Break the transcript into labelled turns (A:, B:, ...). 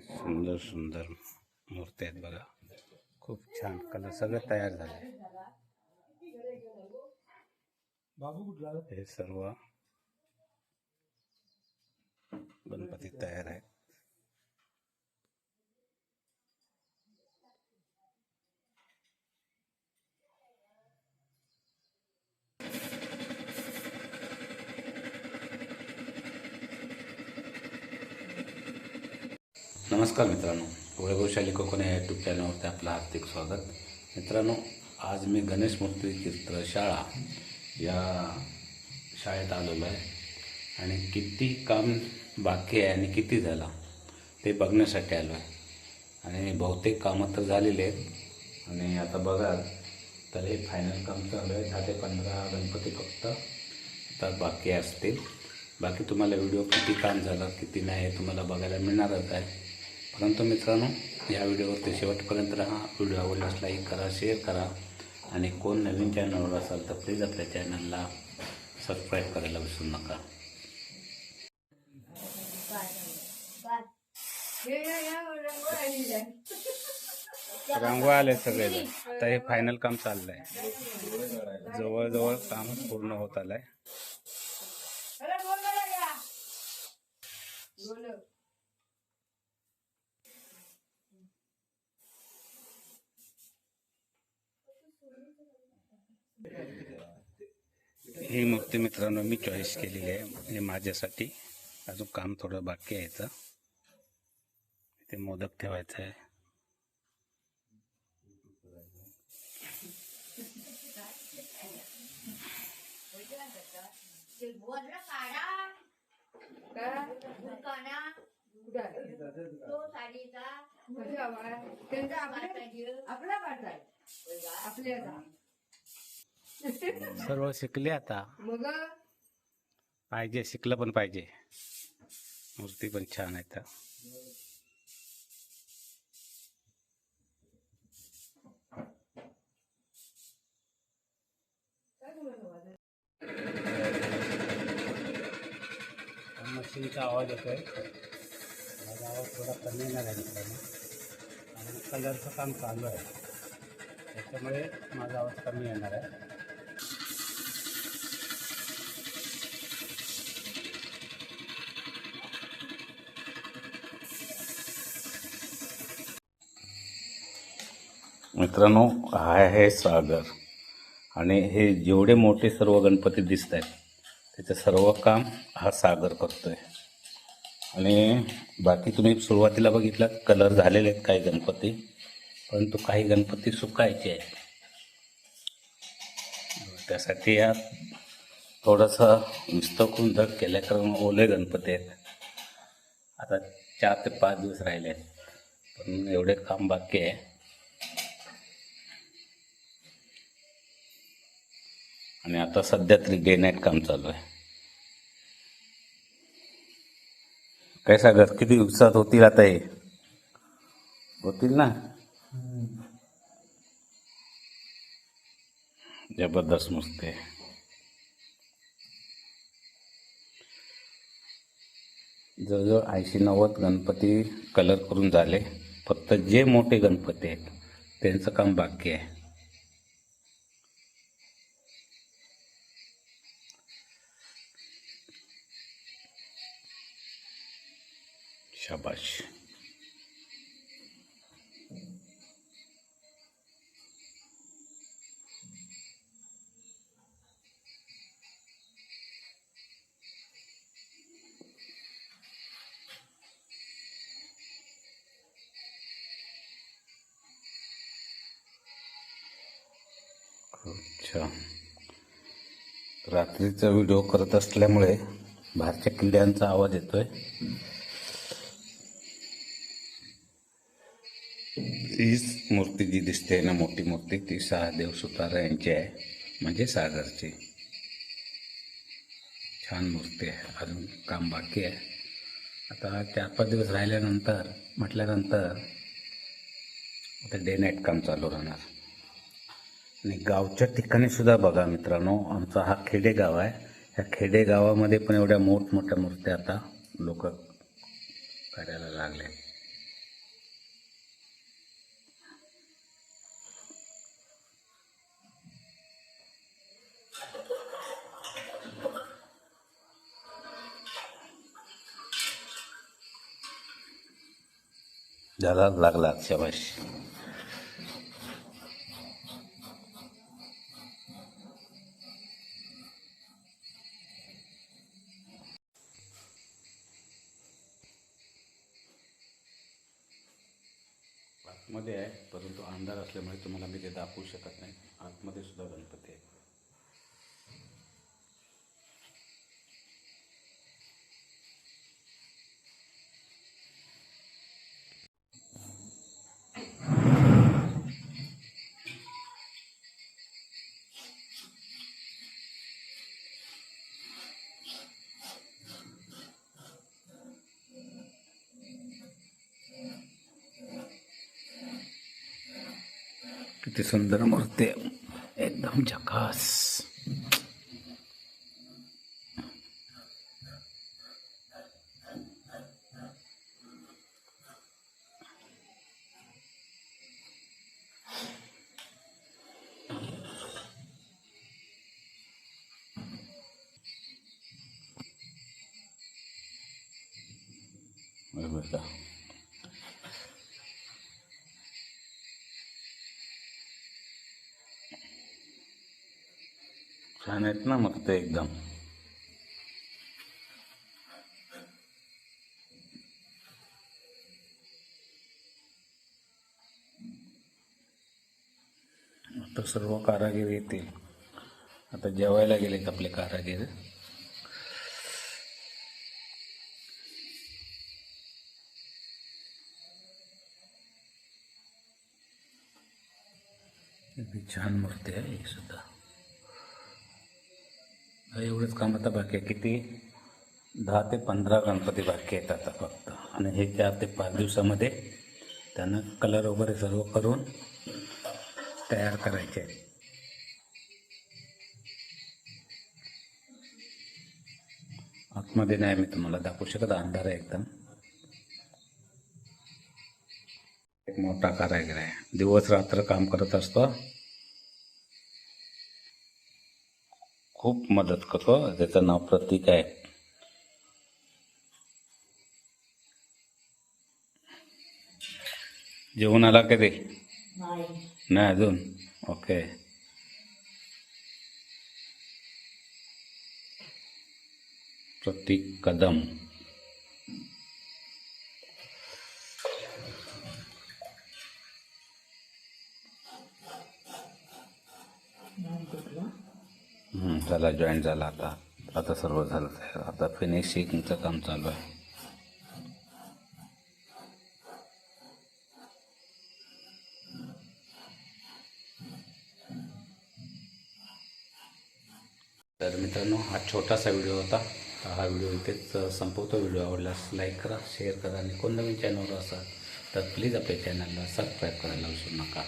A: सुंदर सुंदर मूर्ती आहेत बघा. खूप छान कलर सगळं तयार झाले. हे सर्व गणपती तयार आहेत. नमस्कार मित्रांनो. वैभवशाली कोकण या यूट्यूब चॅनलवरती आपलं हार्दिक स्वागत. मित्रांनो आज मी गणेश मूर्ती चित्रशाळा या शाळेत आलेलो आहे. आणि किती काम बाकी आहे आणि किती झाला ते बघण्यासाठी आलो आहे. आणि बहुतेक कामं तर झालेली आहेत. आणि आता बघाल तर हे फायनल काम चालू आहे. दहा ते पंधरा गणपती फक्त तर बाकी असतील. बाकी तुम्हाला व्हिडिओ किती काम झालं किती नाही हे तुम्हाला बघायला मिळणारच आहे. परंतु मित्रांनो या व्हिडिओवरती शेवटपर्यंत राहा. व्हिडिओ आवडल्यास लाईक करा शेअर करा. आणि कोण नवीन चॅनलवर असाल तर प्लीज आपल्या चॅनलला सबस्क्राईब करायला विसरू नका. रंगवा आले सगळे आता हे फायनल काम चाललंय. जवळजवळ काम पूर्ण होत आलंय. ही मूर्ती मित्रांनो मी चॉईस केलेली आहे. म्हणजे माझ्यासाठी अजून काम थोडं बाकी आहे याचं ते मोदक ठेवायचं आहे.
B: आपला आपल्या
A: सर्व शिकले आता.
B: मग?
A: पाहिजे शिकलं पण पाहिजे. मूर्ती पण छान आहे तर. मशीनचा आवाज येतोय. माझा आवाज थोडा कमी येणार आहे मित्रांनो. आणि कलरचं काम चालू आहे. त्याच्यामुळे माझा आवाज कमी येणार आहे. मित्रांनो हा आहे सागर. आणि हे जेवढे मोठे सर्व गणपती दिसत आहेत त्याचं सर्व काम हा सागर करतोय. आणि बाकी तुम्ही सुरुवातीला बघितलं कलर झालेले आहेत काही गणपती परंतु काही गणपती सुकायचे आहेत. त्यासाठी या थोडंसं विस्तकून धग केल्या कारण ओले गणपती आहेत. आता चार ते पाच दिवस राहिले आहेत पण एवढे काम बाकी आहे. आणि आता सध्या तरी डे नाईट काम चालू आहे. काय सागर किती दिवसात होतील आता हे? होतील ना? जबरदस्त मस्त आहे. जवळजवळ ऐंशी नव्वद गणपती कलर करून झाले. फक्त जे मोठे गणपती आहेत त्यांचं काम बाकी आहे. शाबाश रात्रीचा व्हिडिओ करत असल्यामुळे बाहेरच्या किल्ल्यांचा आवाज येतोय. हीच मूर्ती जी दिसते ना मोठी मूर्ती ती सहादेव सुतारा यांची आहे म्हणजे सागरची. छान मूर्ती आहे अजून काम बाकी आहे. आता चार पाच दिवस राहिल्यानंतर म्हटल्यानंतर आता डे नाईट काम चालू राहणार. आणि गावच्या ठिकाणी सुद्धा बघा मित्रांनो आमचा हा खेडेगाव आहे. ह्या खेडेगावामध्ये पण एवढ्या मोठमोठ्या मूर्त्या आता लोक करायला लागले झाला लागला शबाश आतमध्ये आहे परंतु अंधार असल्यामुळे तुम्हाला मी ते दाखवू शकत नाही. आतमध्ये सुद्धा गणपती आहे. किती सुंदर मूर्ती एकदम झकास बरोबर छान आहेत ना मग ते एकदम. आता सर्व कारागीर येतील. आता जेवायला गेलेत आपले कारागीर. छान मूर्ती आहे ही सुद्धा. एवढंच काम आता बाकी आहे. किती? दहा ते पंधरा गणपती बाकी आहेत आता फक्त. आणि हे चार ते पाच दिवसामध्ये त्यांना कलर वगैरे सर्व करून तयार करायचे आहे आतमध्ये नाही मी तुम्हाला दाखवू शकत. अंधार आहे एकदम. एक मोठा कारागीर आहे. दिवस रात्र काम करत असतो. खूप मदत करतो त्याचं नाव प्रतीक आहे. जेवण आला कधी
B: नाही.
A: नाही अजून? ओके. प्रतीक कदम. झाला जॉईन झाला आता. आता सर्व झालं तयार. आता फिनिशिंगचं काम चालू आहे. तर मित्रांनो हा छोटासा व्हिडिओ होता. हा व्हिडिओ इथेच संपवतो. व्हिडिओ आवडल्यास लाईक करा शेअर करा. आणि कोण नवीन चॅनलवर असाल तर प्लीज आपल्या चॅनलला सबस्क्राईब करायला विसरू नका.